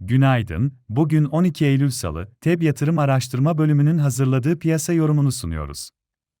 Günaydın, bugün 12 Eylül Salı, TEB Yatırım Araştırma Bölümünün hazırladığı piyasa yorumunu sunuyoruz.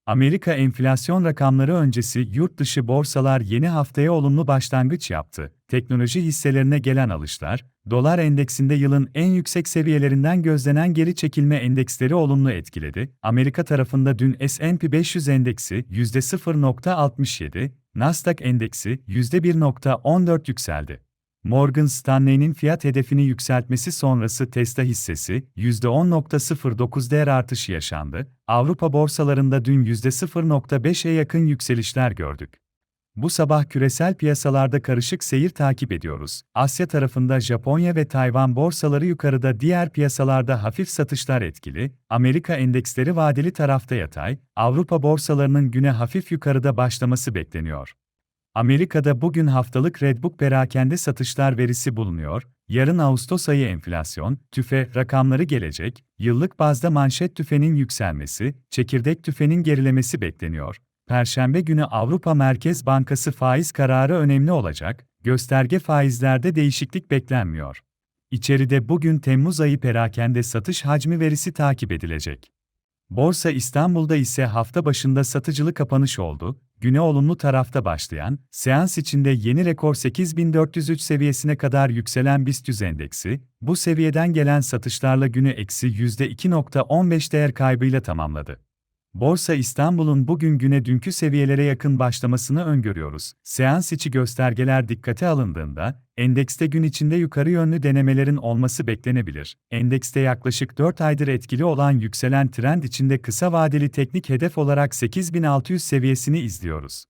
Amerika enflasyon rakamları öncesi yurt dışı borsalar yeni haftaya olumlu başlangıç yaptı. Teknoloji hisselerine gelen alışlar, dolar endeksinde yılın en yüksek seviyelerinden gözlenen geri çekilme endeksleri olumlu etkiledi. Amerika tarafında dün S&P 500 endeksi %0.67, Nasdaq endeksi %1.14 yükseldi. Morgan Stanley'nin fiyat hedefini yükseltmesi sonrası Tesla hissesi %10.09 değer artışı yaşandı. Avrupa borsalarında dün %0.5'e yakın yükselişler gördük. Bu sabah küresel piyasalarda karışık seyir takip ediyoruz. Asya tarafında Japonya ve Tayvan borsaları yukarıda diğer piyasalarda hafif satışlar etkili, Amerika endeksleri vadeli tarafta yatay, Avrupa borsalarının güne hafif yukarıda başlaması bekleniyor. Amerika'da bugün haftalık Redbook perakende satışlar verisi bulunuyor. Yarın Ağustos ayı enflasyon, tüfe rakamları gelecek. Yıllık bazda manşet tüfenin yükselmesi, çekirdek tüfenin gerilemesi bekleniyor. Perşembe günü Avrupa Merkez Bankası faiz kararı önemli olacak. Gösterge faizlerde değişiklik beklenmiyor. İçeride bugün Temmuz ayı perakende satış hacmi verisi takip edilecek. Borsa İstanbul'da ise hafta başında satıcılı kapanış oldu. Güne olumlu tarafta başlayan, seans içinde yeni rekor 8403 seviyesine kadar yükselen BIST 100 endeksi, bu seviyeden gelen satışlarla günü eksi %2.15 değer kaybıyla tamamladı. Borsa İstanbul'un bugün güne dünkü seviyelere yakın başlamasını öngörüyoruz. Seans içi göstergeler dikkate alındığında, endekste gün içinde yukarı yönlü denemelerin olması beklenebilir. Endekste yaklaşık 4 aydır etkili olan yükselen trend içinde kısa vadeli teknik hedef olarak 8600 seviyesini izliyoruz.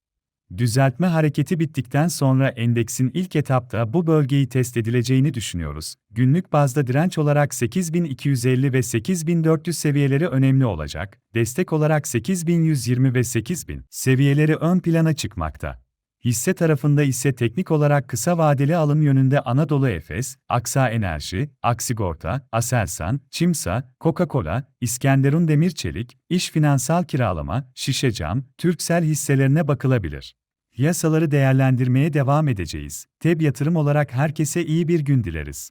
Düzeltme hareketi bittikten sonra endeksin ilk etapta bu bölgeyi test edileceğini düşünüyoruz. Günlük bazda direnç olarak 8250 ve 8400 seviyeleri önemli olacak. Destek olarak 8120 ve 8000 seviyeleri ön plana çıkmakta. Hisse tarafında ise teknik olarak kısa vadeli alım yönünde Anadolu Efes, Aksa Enerji, Aksigorta, Aselsan, Çimsa, Coca-Cola, İskenderun Demir Çelik, İş Finansal Kiralama, Şişecam, Türksel hisselerine bakılabilir. Piyasaları değerlendirmeye devam edeceğiz. TEB yatırım olarak herkese iyi bir gün dileriz.